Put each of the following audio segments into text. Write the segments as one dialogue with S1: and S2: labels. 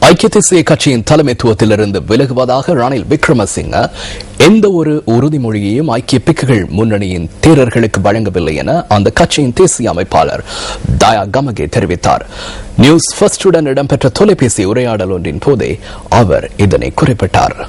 S1: ஐக்கிய தேசிய கட்சியின் தலைமைத்துவத்திலிருந்து விலகுவதாக ரணில் விக்ரமசிங்க எந்த ஒரு உறுதிமொழியையும் ஐக்கிய பிக்குகள் முன்னணியின் தேரர்களுக்கு வழங்கவில்லை என அந்த கட்சியின் தேசிய அமைப்பாளர் தயா கமகே தெரிவித்தார். நியூஸ் ஃபர்ஸ்டுடன் இடம்பெற்ற தொலைபேசி உரையாடல் ஒன்றின் போதே அவர் இதனை குறிப்பிட்டார்.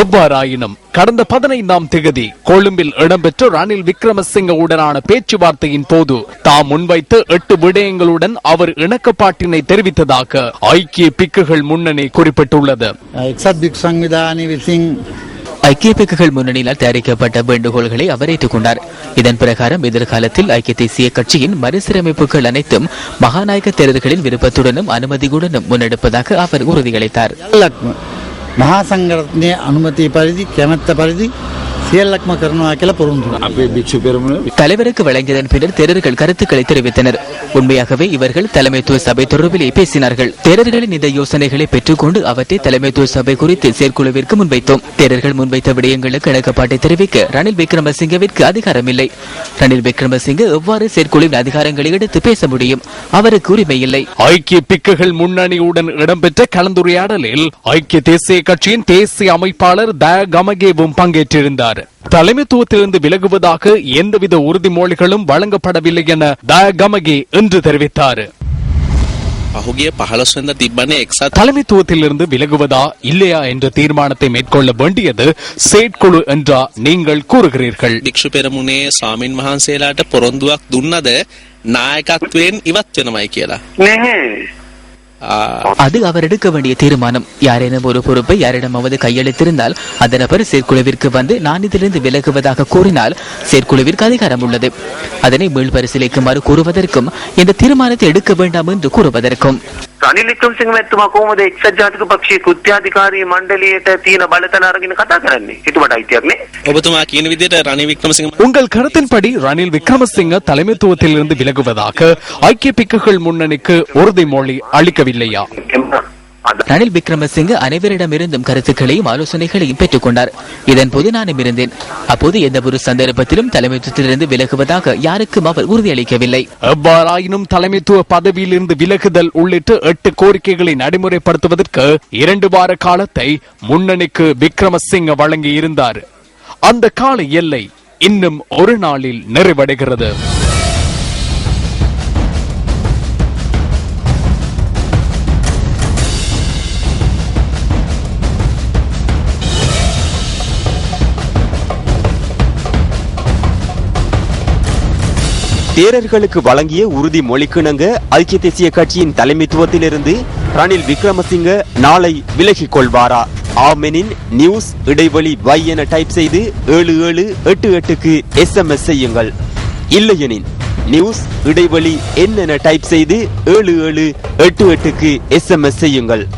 S2: எவ்வாறாயினும் கடந்த பதினைந்தாம் திகதி கொழும்பில் இடம்பெற்ற ரணில் விக்ரமசிங்க உடனான பேச்சுவார்த்தையின் போது தாம் முன்வைத்த எட்டு விடயங்களுடன் அவர் இணக்கப்பாட்டினை தெரிவித்ததாக ஐக்கிய பிக்குகள் முன்னணி குறிப்பிட்டுள்ளது.
S3: ஐக்கிய பிக்குகள் முன்னணியால் தயாரிக்கப்பட்ட வேண்டுகோள்களை அவர் ஏற்றுக்கொண்டார். இதன் பிரகாரம் எதிர்காலத்தில் ஐக்கிய தேசிய கட்சியின் மறுசீரமைப்புகள் அனைத்தும் மகாநாயக தேர்தல்களின் விருப்பத்துடனும் அனுமதியுடனும் முன்னெடுப்பதாக அவர் உறுதியளித்தார்.
S4: මහා සංගරත්නය අනුමතිය පරිදි කැමැත්ත පරිදි සියල්ලක්ම කරනවා කියලා පොරුන්දු.
S5: අපේ භික්ෂු පෙරමුණ
S3: தலைவருக்கு வழங்கியதன் பின்னர் தேரர்கள் கருத்துக்களை தெரிவித்தனர் உண்மையாகவே இவர்கள் தலைமைத்துவ சபை தொடர்பிலே பேசினார்கள். தேரர்களின் இந்த யோசனைகளை பெற்றுக்கொண்டு அவற்றை தலைமைத்துவ சபை குறித்து செயற்குழுவிற்கு முன்வைத்தோம். தேரர்கள் முன்வைத்த விடயங்களுக்கு இணக்கப்பாட்டை தெரிவிக்க ரணில் விக்ரமசிங்கவிற்கு அதிகாரமில்லை. ரணில் விக்ரமசிங்க எவ்வாறு செயற்குழுவின் அதிகாரங்களை எடுத்து பேச முடியும்? அவருக்கு உரிமை இல்லை
S2: ஐக்கிய பிக்குகள் முன்னணியுடன் இடம்பெற்ற கலந்துரையாடலில் ஐக்கிய தேசிய கட்சியின் தேசிய அமைப்பாளர் த. கமகேவும் பங்கேற்றிருந்தார். தலைமைத்துவத்திலிருந்து விலகுவதாக எந்தவித உறுதிமொழிகளும் வழங்கப்படவில்லை என த கமகே என்று தெரிவித்தார்
S6: පහුගිය පහළොස්වඳ තිබ්බනේ එක්සත්
S2: தலைமைத்துவத்திலிருந்து விலகுவதா இல்லையா என்ற தீர்மானத்தை மேற்கொள்ள வேண்டியது செயற்குழு என்றா நீங்கள் கூறுகிறீர்கள்
S6: භික්ෂු පෙරමුණේ ස්වාමින් වහන්සේලාට පොරොන්දුවක් දුන්නද නායකත්වයෙන් ඉවත් වෙනමයි කියලා. ආ,
S3: அது அவர் எடுக்க வேண்டிய தீர்மானம். யாரேனும் ஒரு பொறுப்பை யாரிடமாவது கையளித்திருந்தால் அந்த நபர் செயற்குழுவிற்கு வந்து நான் இதிலிருந்து விலகுவதாக கூறினால் செயற்குழுவிற்கு அதிகாரம் உள்ளது. அதனை மீள்பரிசீலிக்குமாறு கூறுவதற்கும் இந்த தீர்மானத்தை எடுக்க வேண்டாம் என்று கூறுவதற்கும்.
S7: රනිල් වික්‍රමසිංහ මැතිතුමා කොහොමද එක්සත් ජාතික පක්ෂයේ කෘත්‍යාධිකාරී මණ්ඩලයට තියෙන බලතල අරගෙන කතා කරන්නේ? හිතුවට අයිතියක් නේ?
S6: ඔබතුමා කියන විදිහට රනිල් වික්‍රමසිංහ
S2: உங்கள் கருத்தின்படி ரணில் விக்ரமசிங்க தலைமைத்துவத்திலிருந்து விலகுவதாக ஐக்கிய பிக்குகள் முன்னணிக்கு உறுதிமொழி அளிக்கவில்லையா
S7: අද
S3: ரணில் விக்ரமசிங்க அனைவரிடமிருந்தும் கருத்துக்களையும் ஆலோசனைகளையும் பெற்றுக் கொண்டார் இதன் போது நானும் இருந்தேன் அப்போது எந்த ஒரு சந்தர்ப்பத்திலும் தலைமைத்துவத்திலிருந்து விலகுவதாக யாருக்கும் அவர் உறுதியளிக்கவில்லை.
S2: எவ்வாறாயினும் தலைமைத்துவ பதவியிலிருந்து விலகுதல் உள்ளிட்ட எட்டு கோரிக்கைகளை நடைமுறைப்படுத்துவதற்கு இரண்டு வார காலத்தை முன்னணிக்கு விக்ரமசிங்க வழங்கி இருந்தார் அந்த கால எல்லை இன்னும் ஒரு நாளில் நிறைவடைகிறது.
S8: தேரர்களுக்கு வழங்கிய உறுதிமொழிக்கிணங்க ஐக்கிய தேசிய கட்சியின் தலைமைத்துவத்திலிருந்து ரணில் விக்ரமசிங்க நாளை விலகிக் கொள்வாரா? ஆமெனின் நியூஸ் இடைவெளி வை என டைப் செய்து ஏழு ஏழு எட்டு எட்டுக்கு எஸ்எம்எஸ் செய்யுங்கள். இல்லையெனின் நியூஸ் இடைவெளி என் என டைப் செய்து ஏழு ஏழு எட்டு எட்டுக்கு எஸ்எம்எஸ் செய்யுங்கள்.